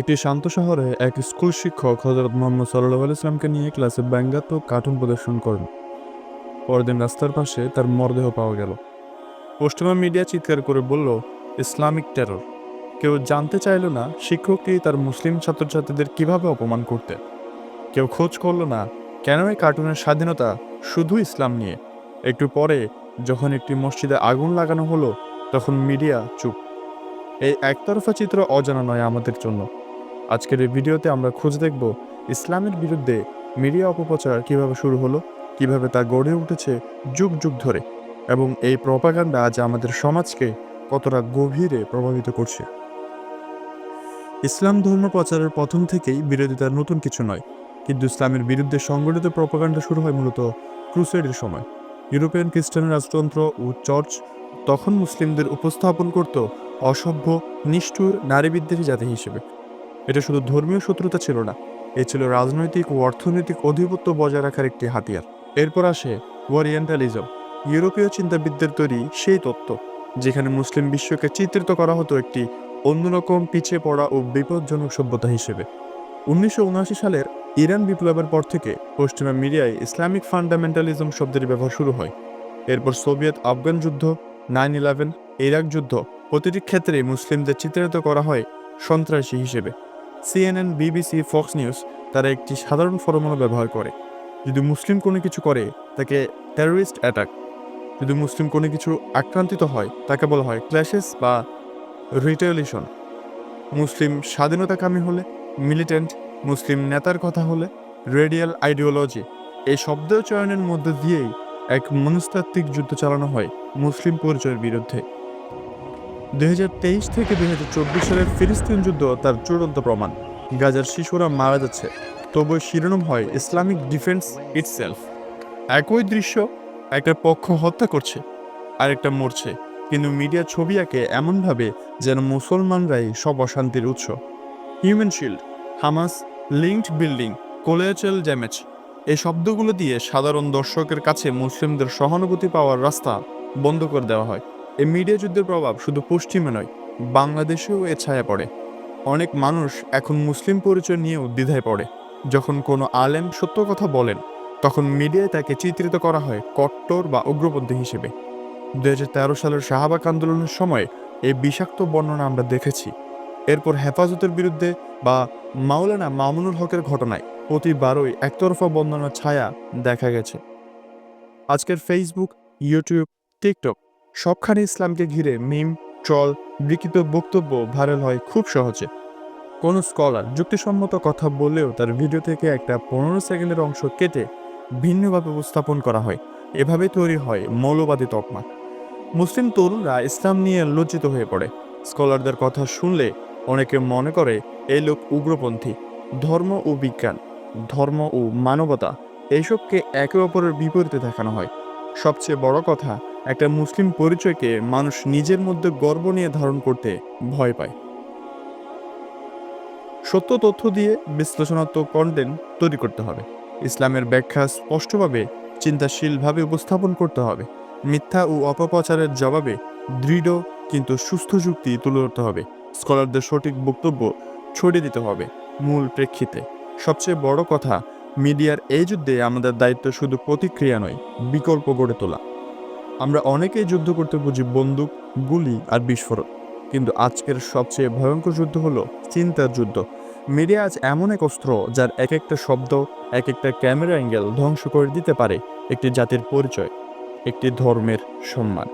একটি শান্ত শহরে এক স্কুল শিক্ষক হজরত মোহাম্মদ সাল্লাহ ইসলামকে নিয়ে ক্লাসে ব্যঙ্গাত্ম কার্টুন প্রদর্শন করেন। পরদিন রাস্তার পাশে তার মরদেহ পাওয়া গেল। পশ্চিমা মিডিয়া চিৎকার করে বলল, ইসলামিক টেরর কেউ জানতে চাইল না শিক্ষকটি তার মুসলিম ছাত্রছাত্রীদের কীভাবে অপমান করতে। কেউ খোঁজ করল না কেন এই কার্টুনের স্বাধীনতা শুধু ইসলাম নিয়ে। একটু পরে যখন একটি মসজিদে আগুন লাগানো হলো, তখন মিডিয়া চুপ। এই একতরফা চিত্র অজানা নয় আমাদের জন্য। আজকের এই ভিডিওতে আমরা খোঁজ দেখব ইসলামের বিরুদ্ধে মিডিয়া অপপ্রচার কীভাবে শুরু হলো, কীভাবে তা গড়ে উঠেছে যুগ যুগ ধরে, এবং এই প্রপাগান্ডা আজ আমাদের সমাজকে কতটা গভীরে প্রভাবিত করছে। ইসলাম ধর্ম প্রচারের প্রথম থেকেই বিরোধিতা নতুন কিছু নয়, কিন্তু ইসলামের বিরুদ্ধে সংগঠিত প্রপাগান্ডা শুরু হয় মূলত ক্রুসেডের সময়। ইউরোপিয়ান খ্রিস্টান রাজতন্ত্র ও চার্চ তখন মুসলিমদের উপস্থাপন করত অসভ্য, নিষ্ঠুর নারীবিদ্বেষী জাতি হিসেবে। এটা শুধু ধর্মীয় শত্রুতা ছিল না, এ ছিল রাজনৈতিক ও অর্থনৈতিক অধিপত্য বজায় রাখার একটি হাতিয়ার। এরপর আসে ওরিয়েন্টালিজম, ইউরোপীয় চিন্তাবিদদের তৈরি সেই তত্ত্ব, যেখানে মুসলিম বিশ্বকে চিত্রিত করা হতো একটি অন্যরকম পিছিয়ে পড়া ও বিপজ্জনক সভ্যতা হিসেবে। উনিশশো উনআশি সালের ইরান বিপ্লবের পর থেকে পশ্চিমা মিডিয়ায় ইসলামিক ফান্ডামেন্টালিজম শব্দের ব্যবহার শুরু হয়। এরপর সোভিয়েত আফগান যুদ্ধ, নাইন ইলেভেন, ইরাক যুদ্ধ, প্রতিটি ক্ষেত্রে মুসলিমদের চিত্রিত করা হয় সন্ত্রাসী হিসেবে। সিএনএন, বিবিসি, ফক্স নিউজ তারা একটি সাধারণ ফর্মুলা ব্যবহার করে। যদি মুসলিম কোনো কিছু করে, তাকে টেররিস্ট অ্যাটাক যদি মুসলিম কোনো কিছু আক্রান্তিত হয়, তাকে বলা হয় ক্ল্যাশেস বা রিটেলিশন মুসলিম স্বাধীনতাকামী হলে মিলিটেন্ট মুসলিম নেতার কথা হলে রেডিয়াল আইডিওলজি এই শব্দ চয়নের মধ্য দিয়েই এক মনস্তাত্ত্বিক যুদ্ধ চালানো হয় মুসলিম পরিচয়ের বিরুদ্ধে। দুই হাজার তেইশ থেকে দুই সালের ফিলিস্তিন যুদ্ধ তার চূড়ান্ত প্রমাণ। গাজার শিশুরা মারা যাচ্ছে। তবু শিরোনাম হয় ইসলামিক ডিফেন্স ইটসেলফ। একই দৃশ্য, একটা পক্ষ হত্যা করছে, আরেকটা মরছে। কিন্তু মিডিয়া ছবি আঁকে এমনভাবে যেন মুসলমানরাই সব অশান্তির উৎস। Human shield, Hamas, linked building collateral damage, এই শব্দগুলো দিয়ে সাধারণ দর্শকের কাছে মুসলিমদের সহানুভূতি পাওয়ার রাস্তা বন্ধ করে দেওয়া হয়। এই মিডিয়া যুদ্ধের প্রভাব শুধু পশ্চিমে নয়, বাংলাদেশেও এ ছায়া পড়ে। অনেক মানুষ এখন মুসলিম পরিচয় নিয়েও দ্বিধায় পড়ে। যখন কোনো আলেম সত্য কথা বলেন, তখন মিডিয়ায় তাকে চিত্রিত করা হয় কট্টর বা উগ্রপন্থী হিসেবে। দু হাজার তেরো সালের শাহবাগ আন্দোলনের সময় এই বিষাক্ত বর্ণনা আমরা দেখেছি। এরপর হেফাজতের বিরুদ্ধে বা মাওলানা মামুনুল হকের ঘটনায় প্রতিবারই একতরফা বন্দনার ছায়া দেখা গেছে। আজকের ফেসবুক ইউটিউব টিকটক সবখানে ইসলামকে ঘিরে মিম, ট্রল বিকৃত বক্তব্য ভাইরাল হয় খুব সহজে। কোনো স্কলার যুক্তিসম্মত কথা বললেও তার ভিডিও থেকে একটা পনেরো সেকেন্ডের অংশ কেটে ভিন্নভাবে উপস্থাপন করা হয়। এভাবে তৈরি হয় মৌলবাদী তকমা। মুসলিম তরুণরা ইসলাম নিয়ে লজ্জিত হয়ে পড়ে। স্কলারদের কথা শুনলে অনেকে মনে করে এই লোক উগ্রপন্থী, ধর্ম ও বিজ্ঞান, ধর্ম ও মানবতা এইসবকে একে অপরের বিপরীতে দেখানো হয়। সবচেয়ে বড় কথা একটা মুসলিম পরিচয়কে মানুষ নিজের মধ্যে গর্ব নিয়ে ধারণ করতে ভয় পায়। সত্য তথ্য দিয়ে বিশ্লেষণাত্মক কন্টেন্ট তৈরি করতে হবে। ইসলামের ব্যাখ্যা স্পষ্টভাবে, চিন্তাশীলভাবে উপস্থাপন করতে হবে। মিথ্যা ও অপপ্রচারের জবাবে দৃঢ় কিন্তু সুস্থ যুক্তি তুলে ধরতে হবে। স্কলারদের সঠিক বক্তব্য ছড়িয়ে দিতে হবে মূল প্রেক্ষিতে। সবচেয়ে বড় কথা, মিডিয়ার এই যুদ্ধে আমাদের দায়িত্ব শুধু প্রতিক্রিয়া নয়, বিকল্প গড়ে তোলা। আমরা অনেকেই যুদ্ধ করতে বুঝি বন্দুক, গুলি আর বিস্ফোরণ। কিন্তু আজকের সবচেয়ে ভয়ঙ্কর যুদ্ধ হলো চিন্তার যুদ্ধ। মিডিয়া আজ এমন এক অস্ত্র যার এক একটা শব্দ এক একটা ক্যামেরা অ্যাঙ্গেল ধ্বংস করে দিতে পারে একটি জাতির পরিচয়, একটি ধর্মের সম্মান।